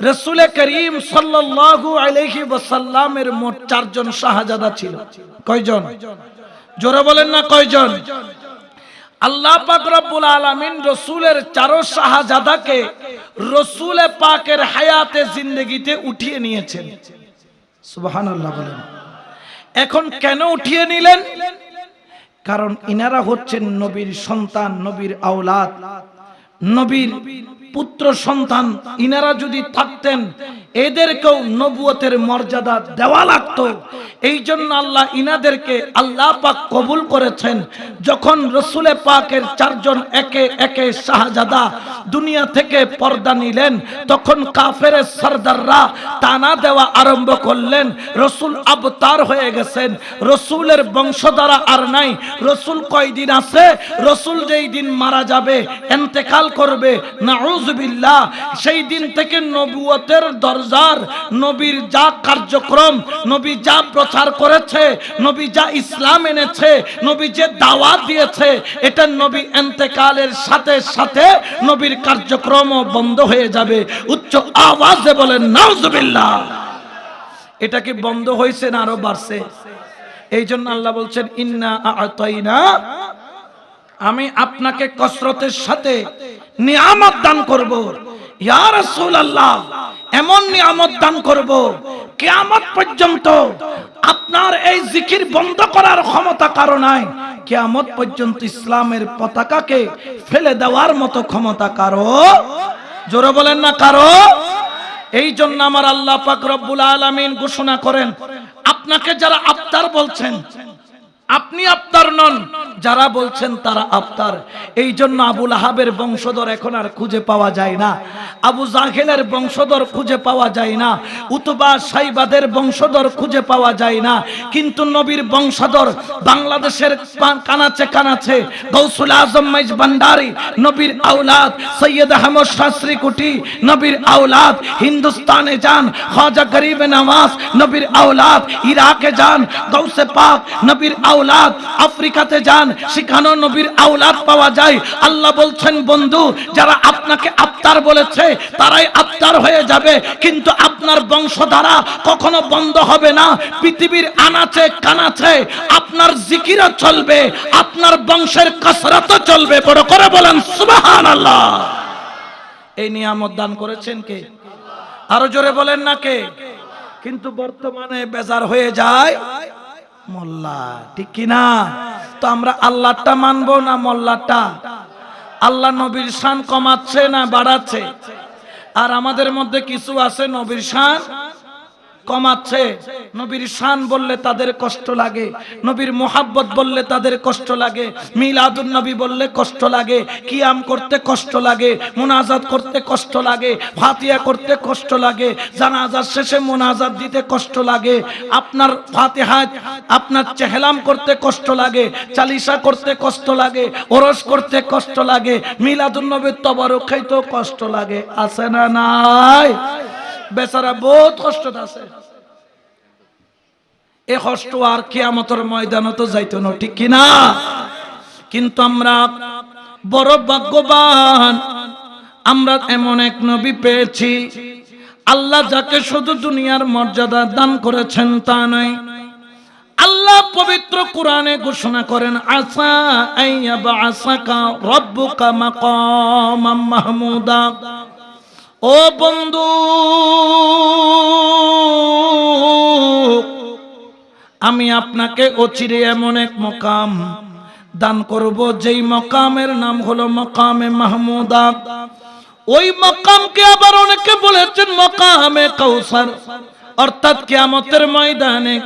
রসুল করিম সাল্লাল্লাহু আলাইহি ওয়াসাল্লামের মোট চারজন শাহজাদা ছিল। কয়জন? জোরে বলেন না কয়জন? আল্লাহ পাক রব্বুল আলামিন রসুলের চারো শাহজাদাকে রসুলে পাকের হায়াতে জিন্দগিতে উঠিয়ে নিয়েছেন। সুবহানাল্লাহ বলেন। এখন কেন উঠিয়ে নিলেন? কারণ ইনারা হচ্ছেন নবীর সন্তান, নবীর আওলাদ, নবীর পুত্র সন্তান ইনারা যদি থাকতেন, এদেরকেও নবুয়তের মর্যাদা দেওয়া লাগতো। এই জন্য আল্লাহ ইনাদেরকে আল্লাহ পাক কবুল করেছেন। যখন রসুলে পাকের চারজন একে একে শাহজাদা দুনিয়া থেকে পর্দা নিলেন, তখন কাফের সর্দাররা টানা দেওয়া আরম্ভ করলেন। রসুল আবতার হয়ে গেছেন। রসুলের বংশধারা আর নাই। রসুল কয়দিন আছে? রসুল যেই দিন মারা যাবে, এন্তেকাল করবে। নাউজুবিল্লাহ, সেই দিন থেকে নবুয়তের দরজার নবীর যা কার্যক্রম, নবী যা প্রচার করেছে, নবী যা ইসলাম এনেছে, নবী যে দাওয়াত দিয়েছে, এটা নবী এন্তেকালের সাথে সাথে নবীর কার্যক্রম বন্ধ হয়ে যাবে। উচ্চ আওয়াজে বলেন, নাউজুবিল্লাহ। এটা কি বন্ধ হয়েছে না আরও বাড়ছে? এই জন্য আল্লাহ বলছেন, ইন্না আমি আপনাকে কসরতের সাথে নিয়ামত দান করব। ইয়া রাসূলুল্লাহ, এমন নিয়ামত দান করব, কিয়ামত পর্যন্ত আপনার এই জিকির বন্ধ করার ক্ষমতা কারও নাই। কিয়ামত পর্যন্ত ইসলামের পতাকাকে ফেলে দেওয়ার মতো ক্ষমতা কারও? জোরে বলেন না কারও? এই জন্য আমার আল্লাহ পাক রব্বুল আলামিন ঘোষণা করেন, আপনাকে যারা আফতার বলছেন, আপনি আফতার নন যারা বলছেন তারা আফতার। এই জন্য আবুল আহাবের বংশধর এখন আর খুঁজে পাওয়া যায় না। আবু জাহেলের বংশধর খুঁজে পাওয়া যায় না। উতবা সাইবাদের বংশধর খুঁজে পাওয়া যায় না। কিন্তু নবীর বংশধর বাংলাদেশের কানাচে কানাচে গৌসুল আজম মাইজ ভান্ডারি, নবীর আওলাদ সৈয়দ আহমদ শাস্ত্রী কুটি, নবীর আওলাদ হিন্দুস্তানে যান, খাজা গরিব নওয়াজ নবীর আওলাদ ইরাকে যান, গৌসে পাক, নবীর আওলাদ আফ্রিকাতে যান সেখানেও নবীর আওলাদ পাওয়া যায়। আল্লাহ বলছেন, বন্ধু, যারা আপনাকে আফতার বলেছে, তারাই আফতার হয়ে যাবে। কিন্তু আপনার বংশধারা কখনো বন্ধ হবে না। পৃথিবীর আনাচে, কানাচে আপনার জিকিরও চলবে, আপনার বংশের কসরতও চলবে। বড় করে বলেন, সুবহানাল্লাহ। এই নিয়ামত দান করেছেন কে? আরও জোরে বলেন না কে? কিন্তু বর্তমানে বেজার হয়ে যায় মোল্লা। ঠিক কি না তো আমরা আল্লাহটা মানবো না মোল্লাটা? আল্লাহ নবীর শান কমাচ্ছে না বাড়াচ্ছে? আর আমাদের মধ্যে কিছু আছে নবীর শান? কমাচ্ছে নবীর শান বললে তাদের কষ্ট লাগে নবীর মোহাব্বত বললে তাদের কষ্ট লাগে মিলাদুন নবী বললে কষ্ট লাগে কিয়াম করতে কষ্ট লাগে মোনাজাত করতে কষ্ট লাগে ফাতিয়া করতে কষ্ট লাগে জানাজার শেষে মোনাজাত দিতে কষ্ট লাগে আপনার ফাতিহা আপনার চেহলাম করতে কষ্ট লাগে চালিসা করতে কষ্ট লাগে ওরস করতে কষ্ট লাগে মিলাদুন নবীর তবরক খাইতেও কষ্ট লাগে আছে না নাই বেচারা বহুত কষ্ট আছে। এ কষ্ট আর কিয়ামতের ময়দানে তো যাইতো না, ঠিক কিনা? কিন্তু আমরা বড় ভাগ্যবান, আমরা এমন এক নবী পেয়েছি। আল্লাহ যাকে শুধু দুনিয়ার মর্যাদা দান করেছেন তা নয়, আল্লাহ পবিত্র কোরআনে ঘোষণা করেন আসা আইয়া আইয়াবা আসাকা রব্বুকা মাকামাম মাহমুদা। ও বন্ধু, আমি আপনাকে অচিরে এমন এক মকাম দান করব, যেই মকামের নাম হলো মকামে মাহমুদা। ওই মকামকে আবার অনেকে বলেছেন মকামে কৌসার অর্থাৎ কিয়ামতের ময়দানে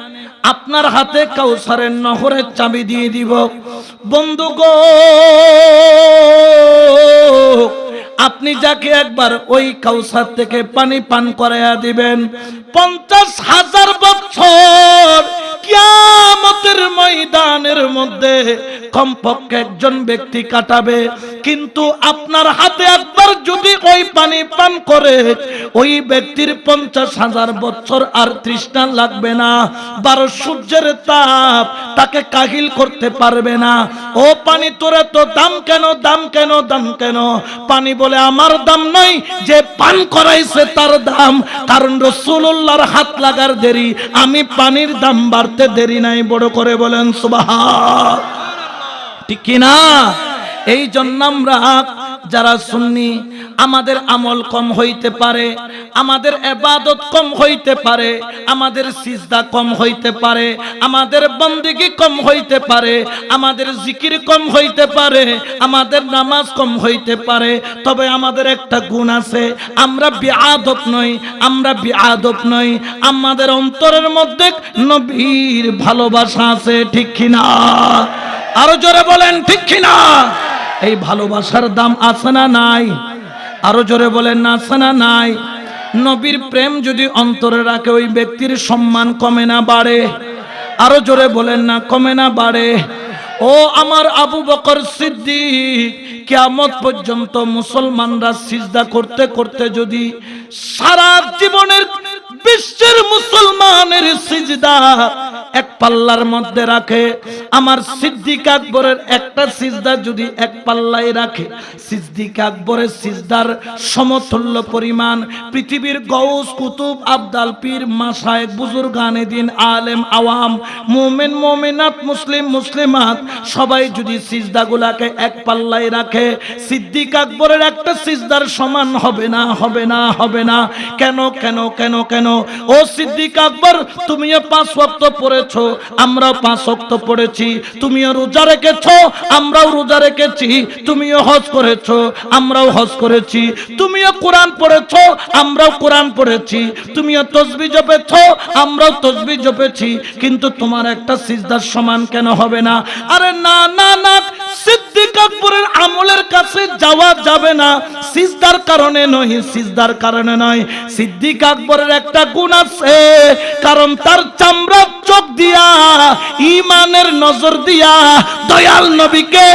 আপনার হাতে কৌসারের নহরের চাবি দিয়ে দিব। বন্ধু গো আপনি যাকে একবার ওই কাউসার থেকে পানি পান করাইয়া দিবেন, পঞ্চাশ হাজার বছর কিয়ামতের ময়দানের মধ্যে কমপক্ষে একজন ব্যক্তি কাটাবে কিন্তু আপনার হাতে একবার যদি ওই পানি পান করে, ওই ব্যক্তির পঞ্চাশ হাজার বছর আর তৃষ্ণা লাগবে না, বারো সূর্যের তাপ তাকে কাহিল করতে পারবে না। ও পানি তোরে তো দাম কেন দাম কেন দাম কেন? পানি বলে আমার দাম নয় যে পান করাইছে তার দাম। কারণ রসুল্লাহর হাত লাগার দেরি, আমি পানির দাম বাড়তে দেরি নাই, বড় করে বলেন সুবাহ ঠিক কিনা? এই জন্য আমরা যারা শুননি আমাদের আমল কম হইতে পারে, আমাদের এবাদত কম হইতে পারে, আমাদের সিজদা কম হইতে পারে, আমাদের বন্দিগি কম হইতে পারে, আমাদের জিকির কম হইতে পারে, আমাদের নামাজ কম হইতে পারে, তবে আমাদের একটা গুণ আছে, আমরা বিআদব নই, আমরা বিআদব নই, আমাদের অন্তরের মধ্যে নবীর ভালোবাসা আছে, ঠিক কিনা? আরও জোরে বলেন, ঠিক কিনা? এই ভালোবাসার দাম আছে না নাই? আরও জোরে বলেন না আছে না নাই? নবীর প্রেম যদি অন্তরে রাখে, ওই ব্যক্তির সম্মান কমে না বাড়ে। আরও জোরে বলেন না, কমে না বাড়ে। ও আমার আবু বকর সিদ্দিক, কিয়ামত পর্যন্ত মুসলমানরা সিজদা করতে করতে যদি সারা জীবনের বিশ্বের মুসলমানের সিজদা এক পাল্লার মধ্যে রাখে। আমার সিদ্দিক আকবরের একটা সিজদা যদি এক পাল্লায় রাখে, সিদ্দিক আকবরের সিজদার সমতুল্য পরিমাণ পৃথিবীর গৌস কুতুব, আবদাল, পীর মাসায় বুজুর্গানে দিন আলেম, আওয়াম, মোমেন, মোমেনাত, মুসলিম, মুসলিমাত, সবাই যদি সিজদাগুলাকে এক পাল্লায় রাখে, সিদ্দিক আকবরের একটা সিজদার সমান হবে না হবে না হবে না। কেন কেন কেন কেন? ও সিদ্দিক আকবর, তুমিও পাঁচ ওয়াক্ত পড়েছো, আমরাও পাঁচ ওয়াক্ত পড়েছি। তুমিও রোজা রেখেছো, আমরাও রোজা রেখেছি। তুমিও হজ করেছ, আমরাও হজ করেছি। তুমিও কোরআন পড়েছো, আমরাও কোরআন পড়েছি। তুমিও তসবি জপেছো, আমরাও তসবি জপেছি। কিন্তু তোমার একটা সিজদার সমান কেন হবে না? আরে না না না, সিদ্দিক আকবরের আমলের কাছে যাওয়া যাবে না। সিজদার কারণে নয়, সিজদার কারণে নয়। সিদ্দিক আকবরের একটা গুণ আছে, কারণ তার চামড়ার চোখ দিয়া ইমানের নজর দিয়া দয়াল নবীকে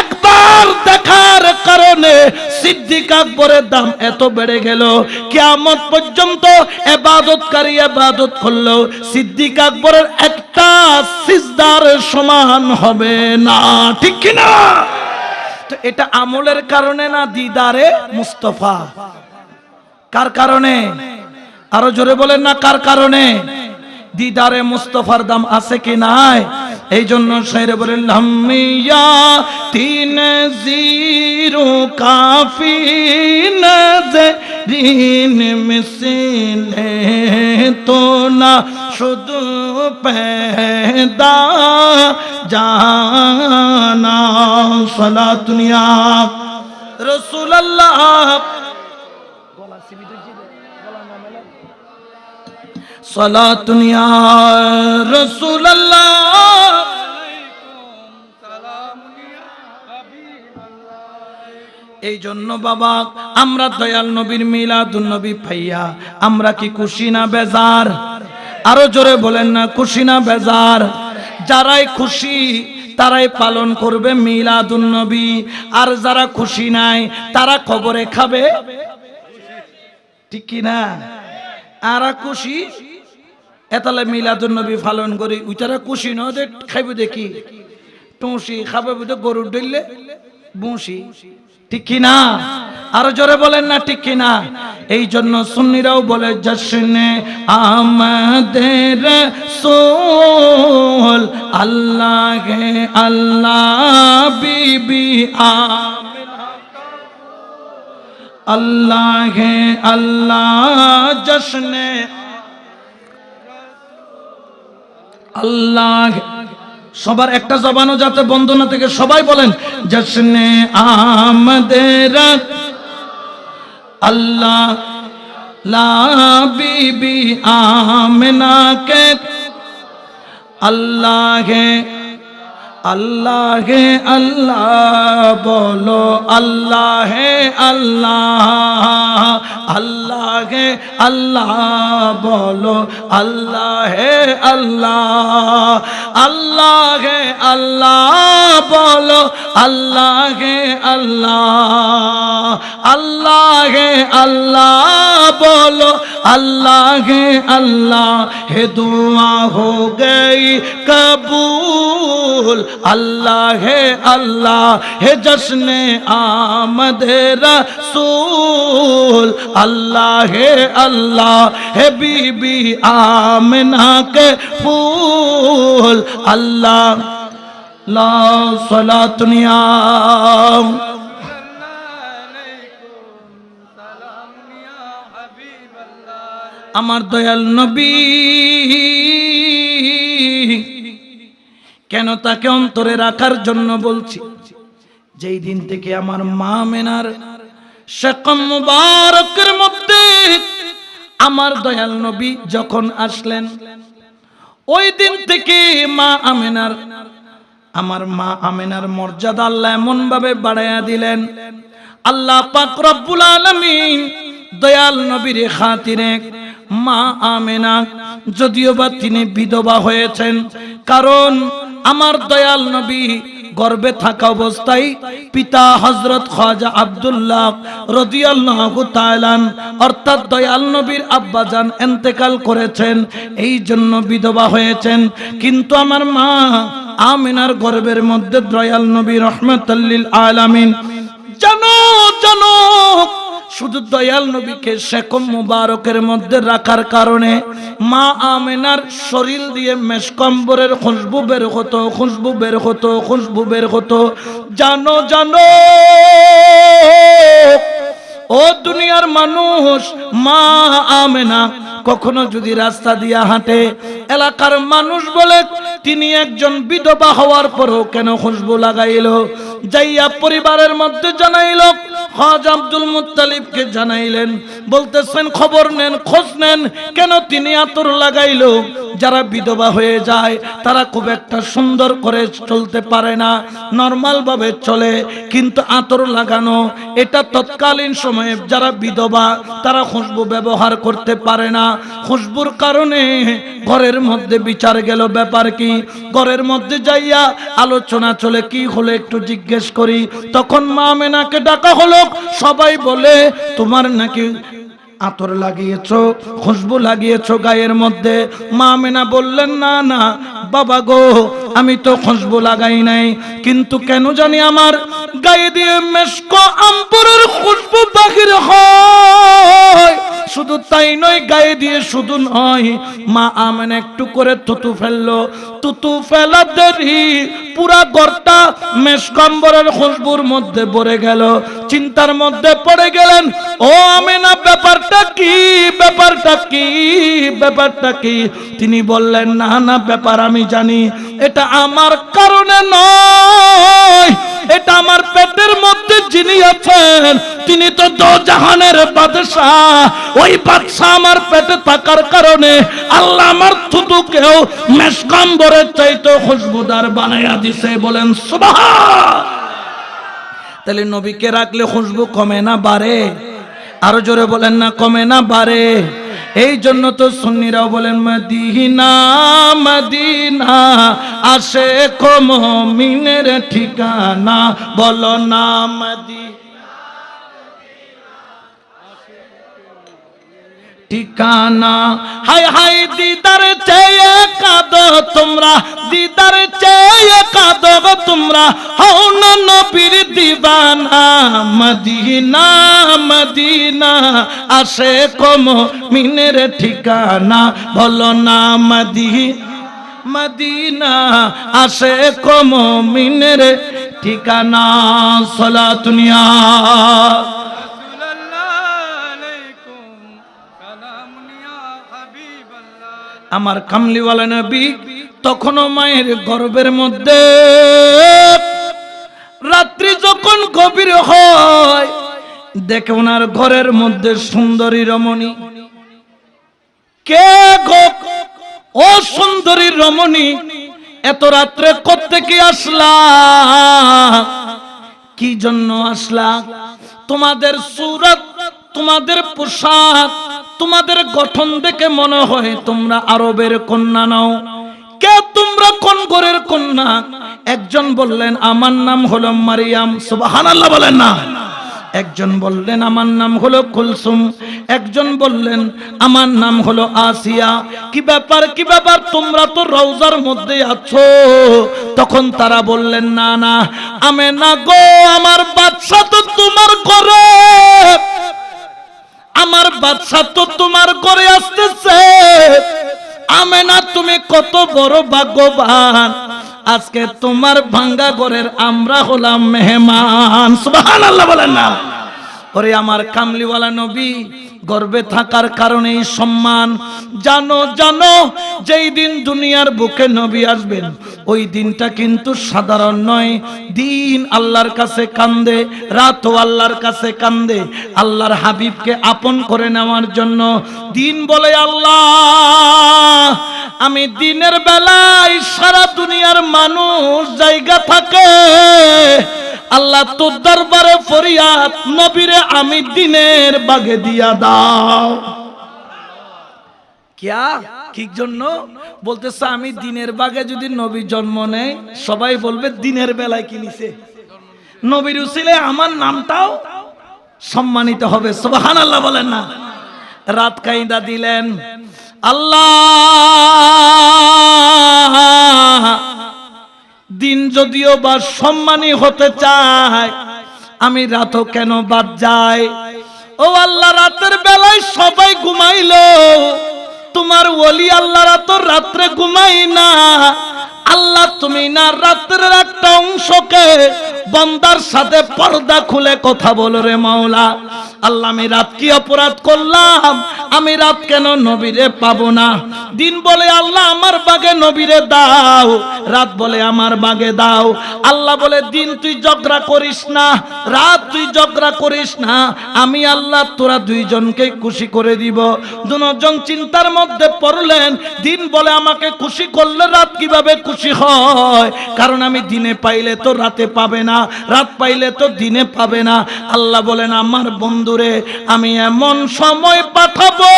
একবার দেখার কারণে আকবরের দাম এত বেড়ে গেল। পর্যন্ত এবাদতকারী এবাদত আকবরের একটা সিজদার সমান হবে না। ঠিক কিনা তো এটা আমলের কারণে না দিদারে মুস্তফা? কার কারণে? আরও জোরে বলেন না, কার কারণে? দিদারে মুস্তফার দাম আছে কি নাই? এই জন্য শেরে বলেন লামিয়া তিন জিরো কাফি নজরিন মিসলে তো না, শুধু পেদা জানা সলা দুনিয়া রসুল্লাহ এই জন্য বাবা, আমরা দয়াল নবীর মিলাদুন নবী ভাইয়া, আমরা কি খুশি না বেজার? আরও জোরে বলেন না, খুশি না বেজার? যারাই খুশি, তারাই পালন করবে মিলাদুন নবী। আর যারা খুশি নাই, তারা খবরে খাবে। ঠিক কি না আরা খুশি? এতালে মিলাদুন নবী পালন করি, উইতারা খুশি ন যে খাইবে দেখি। টুসি খাবে বুঝে গরুর ডইলে ঠিক কি না আরও জোরে বলেন না, ঠিক কি না এই জন্য সুন্নিরাও বলে জশ্নে আমাদের সোল আল্লাহ আল্লাহ বিবি আল্লাহ আল্লাহ জশ্নে আল্লাহ, সবার একটা জবানও যাতে বন্দনা থেকে, সবাই বলেন, জশ্নে আমাদের আল্লাহ লাবিবি আমিনা কে আল্লাহ আল্লাহ হে আল্লাহ, বলো আল্লাহ হে আল্লাহ আল্লাহ হে আল্লাহ, বলো আল্লাহ হে আল্লাহ আল্লাহ হে আল্লাহ, বলো আল্লাহ হে আল্লাহ আল্লাহ হে আল্লাহ, বলো اللہ ہے اللہ ہے دعا ہو گئی قبول اللہ ہے اللہ ہے جشن آمد رسول اللہ ہے اللہ ہے بی بی آمنہ کے پھول اللہ لا صلاة دنیا আমার দয়াল নবী। কেন তাকে অন্তরে রাখার জন্য বলছি, যেই দিন থেকে আমার মা মেনার মুবারকের মধ্যে আমার দয়াল নবী যখন আসলেন, ওই দিন থেকে মা আমেনার, আমার মা আমেনার মর্যাদা আল্লাহ এমন ভাবে বাড়াইয়া দিলেন, আল্লাহ পাক রব্বুল আলামিন দয়াল নবীর খাতিরে মা আমেনা, যদিও বা তিনি বিধবা হয়েছেন, কারণ আমার দয়াল নবী গর্বে থাকা অবস্থায় পিতা হজরত খাজা আব্দুল্লাহ রদিয়াল্লাহু অর্থাৎ দয়াল নবীর আব্বাজান এন্তেকাল করেছেন, এই জন্য বিধবা হয়েছেন। কিন্তু আমার মা আমিনার গর্বের মধ্যে দয়াল নবী রহমতুল্লিল আলামিন, জানো জানো শুধু দয়াল নবীকে শেকম মুবারকের মধ্যে রাখার কারণে মা আমেনার শরীর দিয়ে মেশকম্বরের খুশবু বের হতো, খুশবু বের হতো, খুশবু বের হতো। জানো জানো, ও দুনিয়ার মানুষ, মা আমেনা কখনো যদি রাস্তা দিয়া হাঁটে, এলাকার মানুষ বলে তিনি একজন বিধবা হওয়ার পরও কেন খুশবু লাগাইল? যাইয়া পরিবারের মধ্যে জানাইল, হজ আব্দুল মুত্তালিবকে জানাইলেন। বলতেছেন, খবর নেন, খোঁজ নেন, কেন তিনি আতর লাগাইল? যারা বিধবা হয়ে যায়, তারা খুব একটা সুন্দর করে চলতে পারে না নর্মাল ভাবে চলে। কিন্তু আতর লাগানো, এটা তৎকালীন সময়ে যারা বিধবা, তারা খুশবু ব্যবহার করতে পারে না। খুশবুর কারণে ঘরের মধ্যে বিচার গেল, ব্যাপার কি? ঘরের মধ্যে যাইয়া আলোচনা চলে, কি হলো একটু জিজ্ঞেস করি। তখন মা মেনাকে ডাকা হলো, সবাই বলে, তোমার নাকি আতর লাগিয়েছো, খুশবু লাগিয়েছো গায়ের মধ্যে? মা মেনা বললেন, না না, বাবা গো, আমি তো খুশবু লাগাই নাই। কিন্তু কেন জানি আমার গায়ে দিয়ে মেশকো আম্বরের খুশবু বাহির হয়? শুধু তাই নয়, গায়ে দিয়ে শুধু নয়, মা আমেন একটু করে তুতু ফেলল। তুতু ফেলা দেরি, পুরা গড়টা মেশকম্বরের খুশবুর মধ্যে ভরে গেল। চিন্তার মধ্যে পড়ে গেলেন, ও আমেনা, ব্যাপারটা কি? ব্যাপারটা কি? ব্যাপারটা কি? তিনি বললেন, না না, ব্যাপার আমি জানি। এটা আমার কারণে নয়। এটা আমার পেটের মধ্যে যিনি আছেন, তিনি তো দো জাহানের বাদশাহ। ওই বাদশাহ আমার পেটে থাকার কারণে আল্লাহ আমার থুতুকেও মেশকাম্বরের চাইতে খুশবুদার বানাইয়া দিছে। বলেন, সুবহান। তাহলে নবীকে রাখলে খুশবু কমে না বাড়ে? আরও জোরে বলেন না, কমে না বাড়ে? এই জন্য তো সুন্নিরাও বলেন মদিনা মদিনা আসে কমিনের ঠিকানা বলো না মদিনা। ঠিকানা? হাই হাই দিদার চেয়ে কাঁদো তোমরা, দিদার চেয়ে কাঁদো তোমরা। হও না নবীর দিবানা, মদিনা মদিনা। আসে কম মিনের ঠিকানা, বলো না মদি মদিনা। আসে কম মিনের ঠিকানা, সলা দুনিয়া। আমার কামলিওয়ালা নবী তখনও মায়ের গর্বের মধ্যে। রাত্রি যখন গভীর হয়, দেখে ওনার ঘরের মধ্যে সুন্দরী রমণী। কে গো? ও সুন্দরী রমণী, এত রাত্রে কোত্থেকে আসলা? কি জন্য আসলা? তোমাদের সুরত, তোমাদের পোশাক তোমাদের গঠন দেখে মনে হয় তোমরা আরবের কন্যা নাও। কে তোমরা কোন ঘরের কন্যা? একজন বললেন, আমার নাম হলো মারিয়াম। সুবহানাল্লাহ বলেন না। একজন বললেন, আমার নাম হলো কুলসুম। একজন বললেন, আমার নাম হলো আসিয়া। কি ব্যাপার কি ব্যাপার? তোমরা তো রওজার মধ্যে আছো। তখন তারা বললেন, না না। আমে না গো, আমার বাচ্চা তো তোমার ঘরে। আমার বাচ্চা তো তোমার ঘরে আসতেছে। আমেনা, তুমি কত বড় ভাগ্যবান। আজকে তোমার ভাঙ্গা ঘরের আমরা হলাম মেহমান। সুবহানাল্লাহ বলেন না। ওরে আমার কামলিওয়ালা নবী, গর্বে থাকার কারণেই সম্মান। জানো জানো, যেই দিন দুনিয়ার বুকে নবী আসবেন ওই দিনটা কিন্তু সাধারণ নয়। দিন আল্লাহর কাছে কান্দে, রাতও আল্লাহর কাছে কান্দে। আল্লাহর হাবিবকে আপন করে নেওয়ার জন্য দিন বলে, আল্লাহ, আমি দিনের বেলায় সারা দুনিয়ার মানুষ জায়গা থাকে। আল্লাহ, তোর দরবারে ফরিয়াদ, নবীরে আমি দিনের বাগে দিয়া দাও। কিয়া? কি জন্য বলতেছে, আমি দিনের বাগে যদি নবী জন্ম নেয়, সবাই বলবে দিনের বেলায় কি নিছে? নবীর উসিলে আমার নামটাও সম্মানিত হবে সুবহান আল্লাহ বলেন না। রাত কাইদা দিলেন, আল্লাহ, দিন যদিও বা সম্মানী হতে চায়, আমি রাতও কেন বাদ যাই? ও আল্লাহ, রাতের বেলায় সবাই ঘুমাইলো। তোমার ওলি আল্লাহ তো রাত্রে ঘুমাই না। আল্লাহ তুমি না রাত্রের একটা অংশকে বন্দার সাথে পর্দা খুলে কথা বলো রে মাওলা। আল্লাহ, আমি রাত কি অপরাধ করলাম? আমি রাত কেন নবীরে পাবো না? দিন বলে আল্লাহ, আমার বাগে নবীরে দাও। রাত বলে আমার বাগে দাও। আল্লাহ বলে, দিন তুই ঝগড়া করিস না, রাত তুই ঝগড়া করিস না। আমি আল্লাহ, তোরা দুইজনকে খুশি করে দিব। দুজন চিন্তার মধ্যে পড়লেন, দিন বলে আমাকে খুশি করলে রাত কীভাবে খুশি হয়? কারণ আমি দিনে পাইলে তো রাতে পাবে না। রাত পাইলে তো দিনে পাবে না। আল্লাহ বলেন, আমার বন্ধুরে, আমি এমন সময় পাঠাবো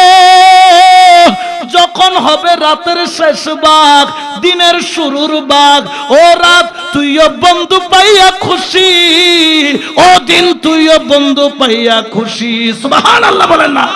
যখন হবে রাতের শেষ বাঘ, দিনের শুরুর বাঘ। ও রাত, তুইও বন্ধু পাইয়া খুশি। ও দিন, তুইও বন্ধু পাইয়া খুশি। সুবহান আল্লাহ বলেন না।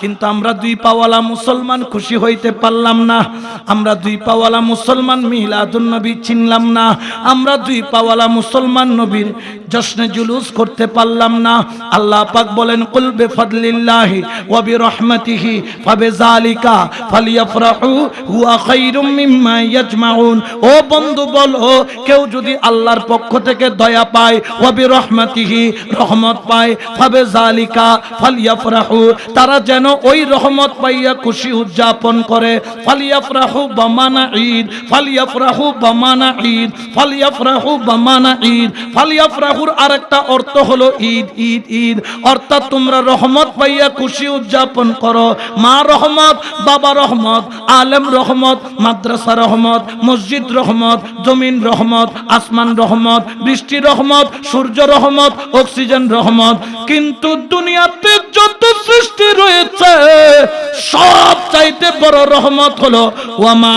কিন্তু আমরা দুই পাওয়ালা মুসলমান খুশি হইতে পারলাম না। আমরা দুই পাওয়ালা মুসলমান মিলাদুল নবী চিনলাম না। আমরা দুই পাওয়ালা মুসলমান নবীর জশ্নে জুলুস করতে পারলাম না। আল্লাহ পাক বলেন, কুল বিফাদলিল্লাহি ওয়া বিরহমাতিহি, ফাবিযালিকা ফালিয়াফরাহু, হুয়া খায়রুম মিম্মা ইয়াজমাউন। ও বন্ধু, বলো, কেউ যদি আল্লাহর পক্ষ থেকে দয়া পায়, ওয়া বিরহমাতিহি রহমত পায়, ফাবিযালিকা ফালিয়াফরাহু, তারা যেন ওই রহমত পাইয়া খুশি উদযাপন করে। ফালিয়াফরাহু বামানা ঈদ, ফালিয়াফরাহু বামানা ঈদ, ফালিয়াফরাহু বামানা ঈদ ফালিয়াফরাহুর আরেকটা অর্থ হলো ঈদ ঈদ ঈদ। অর্থাৎ তোমরা রহমত পাইয়া খুশি উদযাপন করো। মা রহমত, বাবা রহমত, আলেম রহমত, মাদ্রাসা রহমত, মসজিদ রহমত, জমিন রহমত, আসমান রহমত, বৃষ্টি রহমত, সূর্য রহমত, অক্সিজেন রহমত। কিন্তু দুনিয়াতে যত সৃষ্টি রয়েছে, সব চাইতে বড় রহমত হলো, ওয়ামা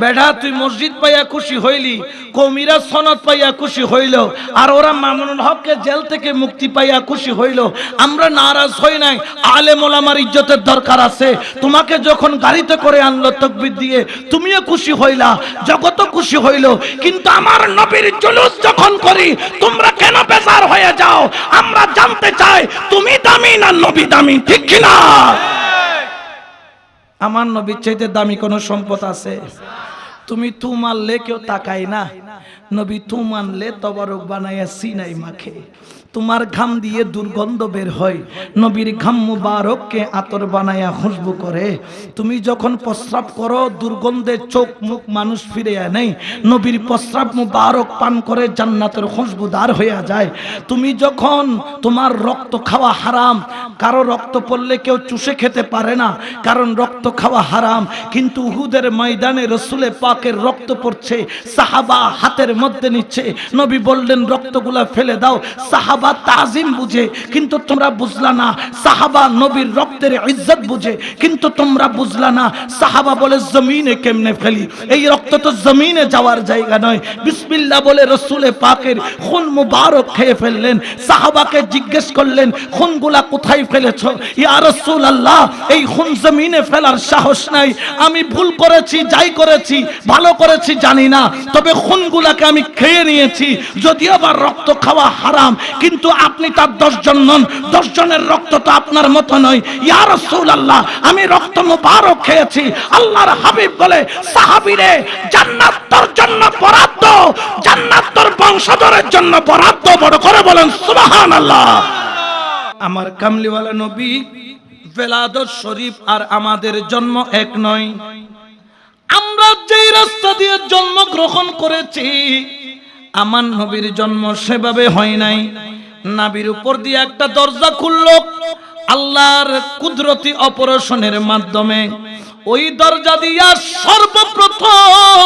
বেটা তুই মসজিদ পাইয়া খুশি হইলি, কমিরা সনদ পাইয়া খুশি হইল, আর ওরা মামুনুল হককে জেল থেকে মুক্তি পাইয়া খুশি হইল। আমরা নারাজ হই নাই, আলেম ওলামার ইজ্জতের দরকার আছে। তোমাকে যখন গাড়িতে করে আনলো তকবির দিয়ে, তুমিও খুশি হইলা জগত খুশি হইল। কিন্তু আমার নবীর জুলুস যখন করি, তোমরা কেন বেজার হয়ে যাও? আমরা জানতে চাই, তুমি দামি না নবী দামি, ঠিক কিনা? আমার নবীর চাইতে দামি কোনো সম্পদ আছে? তুমি তু মানলে কেউ তাকাই না। নবী তু মানলে তবরক বানাইয়া সিনাই মাখে। তোমার ঘাম দিয়ে দুর্গন্ধ বের হয়। নবীর ঘাম মুবারককে আতর বানায়া খুশবু করে। তুমি যখন প্রস্রাব করো, দুর্গন্ধে চোখ মুখ মানুষ ফিরে নেই। নবীর প্রস্রাব মুবারক পান করে জান্নাতের খুশবুদার হয়ে যায়। তুমি যখন তোমার রক্ত খাওয়া হারাম, কারও রক্ত পড়লে কেউ চুষে খেতে পারে না, কারণ রক্ত খাওয়া হারাম। কিন্তু উহুদের ময়দানে রসুলে পাকের রক্ত পড়ছে, সাহাবা হাতের মধ্যে নিচ্ছে। নবী বললেন, রক্তগুলা ফেলে দাও, সাহাবা তাজিম বুঝে, কিন্তু তোমরা বুঝলা না। সাহাবা নবীর রক্তের ইজ্জত বুঝে, কিন্তু তোমরা বুঝলা না। সাহাবা বলে, জমিনে কেমনে ফেলি? এই রক্ত তো জমিনে যাওয়ার জায়গা নয়। বিসমিল্লাহ বলে রসুলে পাকের খুন মুবারক খেয়ে ফেললেন। সাহাবাকে জিজ্ঞেস করলেন, খুনগুলা কোথায় ফেলেছ? ইয়া রসুল আল্লাহ এই খুন জমিনে ফেলার সাহস নাই। আমি ভুল করেছি, যাই করেছি, ভালো করেছি, জানি না। তবে খুনগুলাকে আমি খেয়ে নিয়েছি। যদিও আবার রক্ত খাওয়া হারাম, কিন্তু আপনি তার দশজন নন। দশজনের রক্ত তো আপনার মতো নয়। ইয়া রসুল আল্লাহ আমি রক্ত মুবারক খেয়েছি। আল্লাহর হাবিব বলে, সাহাবিরে জান্নাত তোর জন্য বরাদ্দ জান্নাত তোর বংশধরের জন্য বরাদ্দ, বড় করে বলেন সুবহান আল্লাহ আমার কামলিওয়ালা নবী, বেলাদত শরীফ আর আমাদের জন্ম এক নয়। আমরা যেই রাস্তা দিয়ে জন্ম গ্রহণ করেছি, আমার নবীর জন্ম সেভাবে হয় নাই। নাবির উপর দিয়ে একটা দরজা খুলল। আল্লাহর কুদরতি অপারেশনের মাধ্যমে ওই দরজা দিয়া সর্বপ্রথম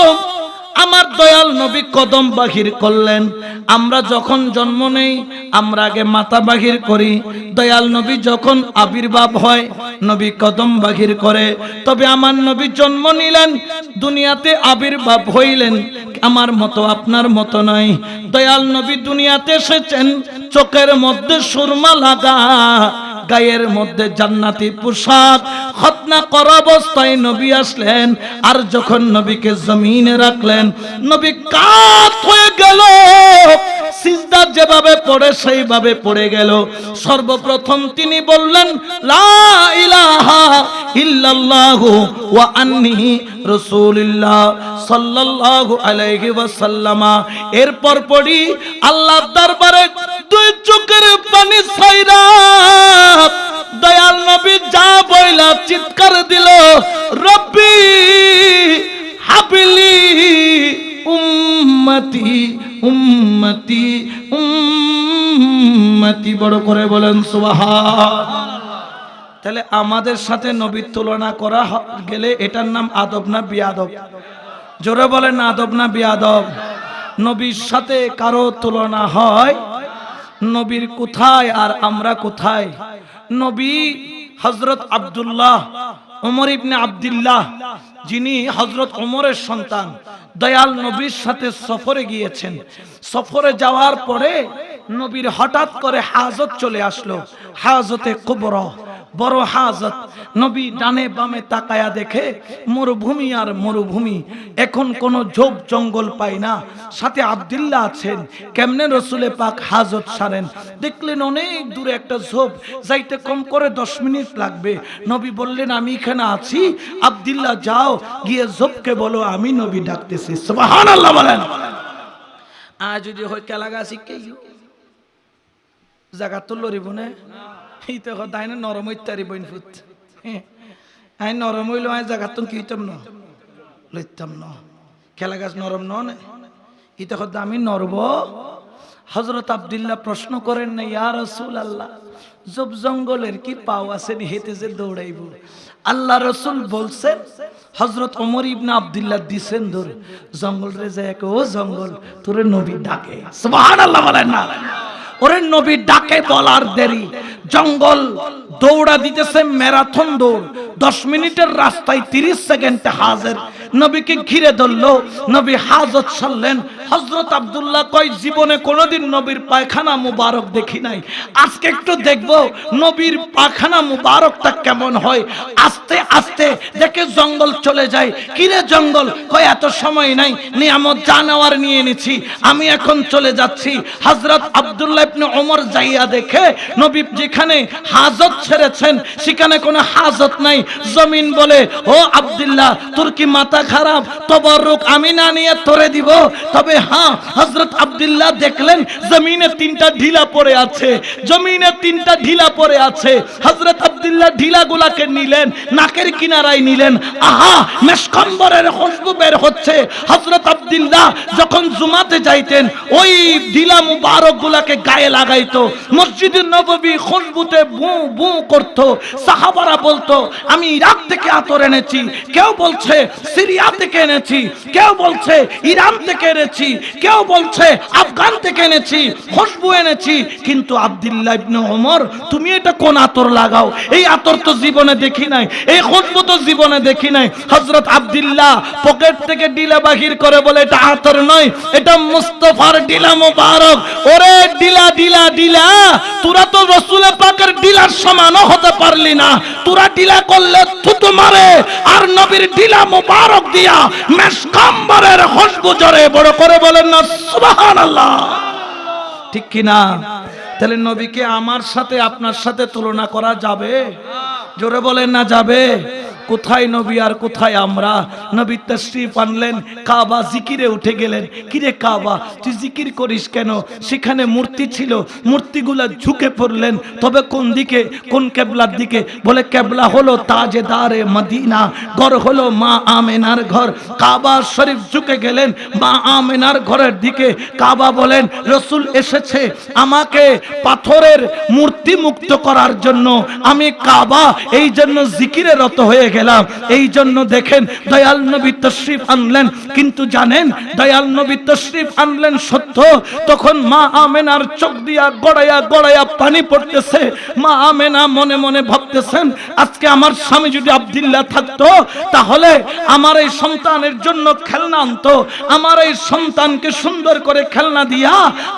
আমার দয়াল নবী কদম বাহির করলেন। আমরা যখন জন্ম নেই, আমরা আগে মাথা বাহির করি। দয়াল নবী যখন আবির্ভাব হয়, নবী কদম বাহির করে। তবে আমার নবী জন্ম নিলেন, দুনিয়াতে আবির্ভাব হইলেন। আমার মতো আপনার মতো নয় দয়াল নবী দুনিয়াতে এসেছেন, চোখের মধ্যে সুরমা লাগা। গায়ের মধ্যে জান্নাতি পোশাক খতনা করা অবস্থায় নবী আসলেন। আর যখন নবীকে জমিনে রাখলেন, নবী কাত হয়ে গেল। সিজদা যেভাবে পড়ে, সেইভাবে পড়ে গেল। সর্বপ্রথম তিনি বললেন, লা ইলাহা ইল্লাল্লাহু ওয়া আন্নি রাসূলুল্লাহ সাল্লাল্লাহু আলাইহি ওয়াসাল্লামা। এরপর পড়ি, আল্লাহর দরবারে দুই চোখের পানি ছাইরা দয়াল নবী যা বইলা চিৎকার দিল, রব্বি হাবিলি উম্মতি উম্মতি উম্মতি। বড় করে বলেন সুবহান তাহলে আমাদের সাথে নবীর তুলনা করা গেলে এটার নাম আদব না বিয়াদব? জোরে বলেন, আদব না বিয়াদব? নবীর সাথে কারও তুলনা হয়, নবীর কোথায় আর আমরা কোথায়? নবী হজরত আব্দুল্লাহ ওমর ইবনে আবদুল্লাহ, যিনি হজরত ওমরের সন্তান, দয়াল নবীর সাথে সফরে গিয়েছেন। সফরে যাওয়ার পরে নবীর হঠাৎ করে হাজত চলে আসলো, হাজতে কুবর। বড় হাজত। নবী ডানে বামে তাকায়া দেখে, মরুভূমি আর মরুভূমি। এখন কোন ঝোপ জঙ্গল পাই না। সাথে আব্দুল্লাহ আছেন। কেমনে রসুলে পাক হাজত সারেন। দেখলেন অনেক দূরে একটা ঝোপ। যাইতে কম করে দশ মিনিট লাগবে। নবী বললেন, আমি এখানে আছি। আব্দুল্লাহ, যাও। গিয়ে ঝোপকে বলো, আমি নবী ডাকতেছি। সুবহানাল্লাহ বলেন। আজ যদি হয় কেলাগা শিখে জায়গা তো লড়িব না। এই তো তাই না নরম বইন ফুট আই নরম হইল আই জায়গা তো কি হইতাম ন? লইতাম ন। খেলা গাছ নরম ন ইতে কথা, আমি নরব। হজরত আব্দুল্লাহ প্রশ্ন করেন না ইয়া রসুল আল্লাহ জব জঙ্গলের কি পাও আছে নি, হেঁটে যে দৌড়াইব? আল্লাহ রসুল বলছেন হজরত ওমর ইবনা আব্দুল্লাহ দিছেন ধর, জঙ্গল রে যায় ও জঙ্গল তোরে নবী ডাকে। বলেন না। ওরে নবী ডাকে বলার দেরি। জঙ্গল দৌড়া দিতেছে ম্যারাথন দৌড়। দশ মিনিটের রাস্তায় তিরিশ সেকেন্ডে হাজের। নবীকে ঘিরে ধরলো। নবী হাজত সারলেন। হজরত আব্দুল্লাহ কয়, জীবনে কোনোদিন নবীর পায়খানা মুবারক দেখি নাই। আজকে একটু দেখব নবীর পায়খানা মুবারকটা কেমন হয়। আস্তে আস্তে দেখে জঙ্গল চলে যায়। কিরে জঙ্গল? কয়, এত সময় নাই, নিয়ামত জানাওয়ার নিয়ে নিছি আমি এখন চলে যাচ্ছি। হজরত আব্দুল্লাহ ইবনে ওমর যাইয়া দেখে নবী যেখানে হাজত ছেড়েছেন, সেখানে কোনো হাজত নাই। জমিন বলে, ও আব্দুল্লাহ, তোর কি মাথা খারাপ? তবরুক আমি না নিয়ে তোরে দিব। তবে হ্যাঁ হজরত আব্দুল্লাহ দেখলেন জমিনে তিনটা ঢিলা পড়ে আছে। জমিনে তিনটা ঢিলা পড়ে আছে। হজরত আব্দুল্লাহ নিলেন, নাকের কিনারায় নিলেন। আহা, মেশকম্বরের খুশবু বের হচ্ছে। হজরত আব্দুল্লাহ যখন জুমাতে যাইতেন, ওই ঢিলা গায়ে লাগাইতো। মসজিদের নববী খুশবুতে বু বু করতো। সাহাবারা বলতো, আমি ইরাক থেকে আতর এনেছি। কেউ বলছে, সিরিয়া থেকে এনেছি। কেউ বলছে, ইরান থেকে এনেছি। কেউ বলছে, আফগান থেকে এনেছি, খুশবু এনেছি। কিন্তু আব্দুল্লাহ ইবনে ওমর, তুমি এটা কোন আতর লাগাও? এই আতর তো জীবনে দেখি নাই। এই খুশবু তো জীবনে দেখি নাই। হযরত আব্দুল্লাহ পকেট থেকে ডিলা বাহির করে বলে, এটা আতর নয়, এটা মুস্তাফার ডিলা মোবারক। ওরে ডিলা ডিলা ডিলা, তোরা তো রসুলের পাকের ডিলার সমানও হতে পারলি না। তোরা ডিলা করলে থুতু মারে, আর নবীর ডিলা মোবারক দিয়া মেশকাম্বরের খুশবু জরে বড় করে বলেন না, সুবহানাল্লাহ। ঠিক কি না? তাহলে নবীকে আমার সাথে আপনার সাথে তুলনা করা যাবে? জোরে বলেন না, যাবে? কোথায় নবী আর কোথায় আমরা? নবী তশরিফ আনলেন, কাবা জিকিরে উঠে গেলেন। কিরে কাবা, তুই জিকির করিস কেন? সেখানে মূর্তি ছিল, মূর্তিগুলো ঝুঁকে পড়লেন। তবে কোন দিকে? কোন কেবলার দিকে? বলে, কেবলা হলো তাজেদারে মদিনা, ঘর হলো মা আমেনার ঘর। কাবা শরীফ ঝুঁকে গেলেন, মা আমেনার ঘরের দিকে। কাবা বলেন, রসুল এসেছে আমাকে পাথরের মূর্তি মুক্ত করার জন্য। আমি কাবা, এই জন্য জিকিরে রত হয়ে গেলাম। এই জন্য দেখেন দয়াল নবী তশরিফ আনলেন। কিন্তু জানেন দয়াল নবী তশরিফ আনলেন সত্য? তখন মা আমেনার চোখ দিয়া গড়াইয়া গড়াইয়া পানি পড়তেছে। মা আমেনা মনে মনে ভাবতেছেন, আজকে আমার স্বামী যদি আব্দুল্লাহ থাকতো, তাহলে আমার এই সন্তানের জন্য খেলনা আনতো। আমার এই সন্তানকে সুন্দর করে খেলনা দিয়া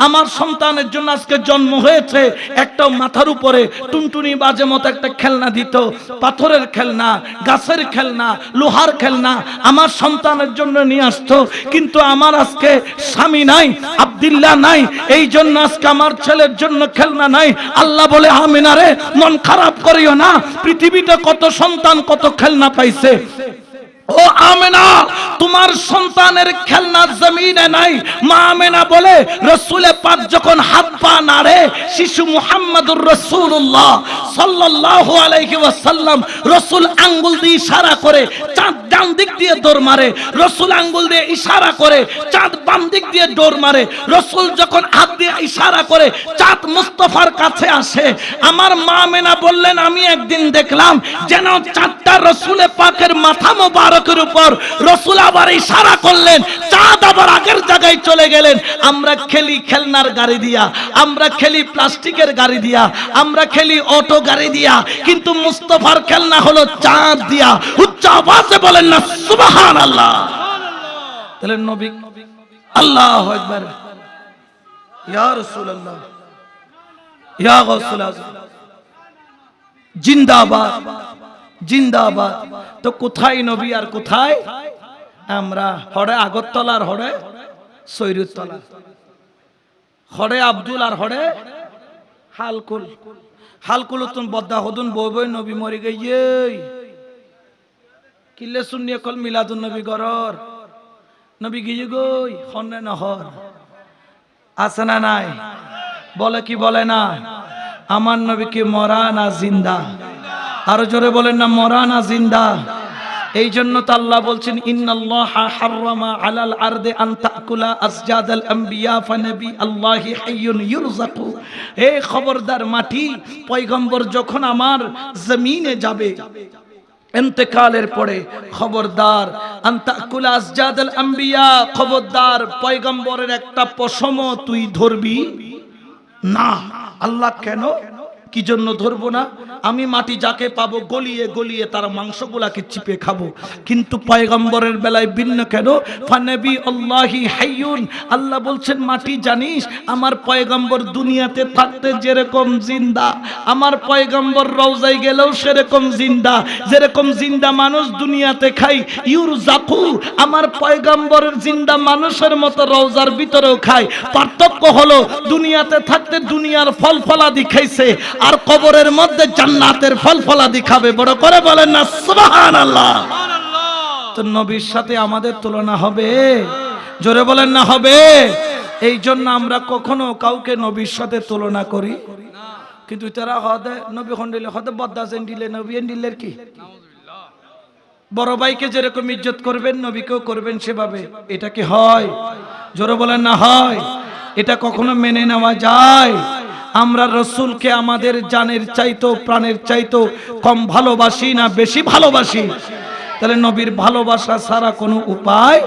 আমার সন্তানের জন্য আজকে জন্ম হয়েছে। একটা মাথার উপরে টুনটুনি বাজে মতো একটা খেলনা দিত। পাথরের খেলনা গাছের খেলনা, লোহার খেলনা আমার সন্তানের জন্য নিয়ে আসতো, কিন্তু আমার আজকে স্বামী নাই, আবদুল্লাহ নাই, এই জন্য আজকে আমার ছেলের জন্য খেলনা নাই। আল্লাহ বলে আমিনারে মন খারাপ করিও না, পৃথিবীতে কত সন্তান কত খেলনা পাইছে। ইশারা করে, চাঁদ দিক দিয়ে দৌড় মারে। রসুল যখন হাত দিয়ে ইশারা করে, চাঁদ মুস্তফার কাছে আসে। আমার মা বললেন, আমি একদিন দেখলাম যেন চাঁদটা রসুলে পাকের মাথা মোবারকের উপর রসুল আবার ইশারা করলেন, চাঁদ আবার আগের জায়গায় চলে গেলেন। আমরা খেলি খেলনার গাড়ি দিয়া, আমরা খেলি প্লাস্টিকের গাড়ি দিয়া, আমরা খেলি অটো গাড়ি দিয়া, কিন্তু মুস্তফার খেলনা হলো চাঁদ দিয়া। উচ্চ আওয়াজে বলেন না সুবহান আল্লাহ তাহলে নবী, আল্লাহ একবার ইয়া রাসূলুল্লাহ, ইয়া গাউসুল আজম জিন্দাবাদ। জিন্দাবাদ। তো কোথায় নবী আর কোথায়? আমরা হরে আগরতলার হরে সৈরুতলা হরে আব্দুল আর হরে হালকুল। হালকুল তুন বদ্দা হদুন বই বই নবী মরি গই কিল্লে শুনিয়ে কল মিলাদুন নবী গরর। নবী গিয়ে গই হনে নহর। আছে না নাই? বলে কি বলে না? আমার নবী কি মরা না জিন্দা? আরও জোরে বলেন না মরা না জিন্দা। এই জন্য তো আল্লাহ বলছেন, ইন্নাল্লাহা খবরদার মাটি, পয়গম্বর যখন আমার জমিনে যাবে ইন্তেকালের পরে খবরদার আন্তাকুল আসজাদাল আম্বিয়া খবরদার, পয়গম্বরের একটা পশম তুই ধরবি? না। আল্লাহ কেন কি জন্য ধরবো না? আমি মাটি যাকে পাবো, গলিয়ে গলিয়ে তার মাংসগুলাকে চিপে খাব। কিন্তু পয়গম্বরের বেলায় ভিন্ন কেন? ফানবি আল্লাহি হাইয়ুন, আল্লাহ বলছেন, মাটি জানিস, আমার পয়গম্বর দুনিয়াতে থাকতে যেরকম জিন্দা, আমার পয়গম্বর রওজায় গেলেও সেরকম জিন্দা। যেরকম জিন্দা মানুষ দুনিয়াতে খাই ইউর জাকু আমার পয়গম্বরের জিন্দা মানুষের মতো রওজার ভিতরেও খায়। পার্থক্য হলো, দুনিয়াতে থাকতে দুনিয়ার ফল ফলাদি খাইছে আর কবরের মধ্যে জান্নাতের ফল ফলাদি খাবে। বড় করে বলেন না সুবহানাল্লাহ। তো নবীর সাথে আমাদের তুলনা হবে? জোরে বলেন না হবে? এই জন্য আমরা কখনো কাউকে নবীর সাথে তুলনা করি। কিন্তু তারা হদে নবী হন্ডিলে হদে বদ্দা দিলে নবী দিলের কি? বড় ভাইকে যেরকম ইজ্জত করবেন নবীকেও করবেন সেভাবে। এটা কি হয়? জোরে বলেন না হয়? এটা কখনো মেনে নেওয়া যায়? আমরা রসুলকে আমাদের জানের চাইতো প্রাণের চাইতো কম ভালোবাসি না বেশি ভালোবাসি? তাহলে নবীর ভালোবাসা ছাড়া কোনো উপায়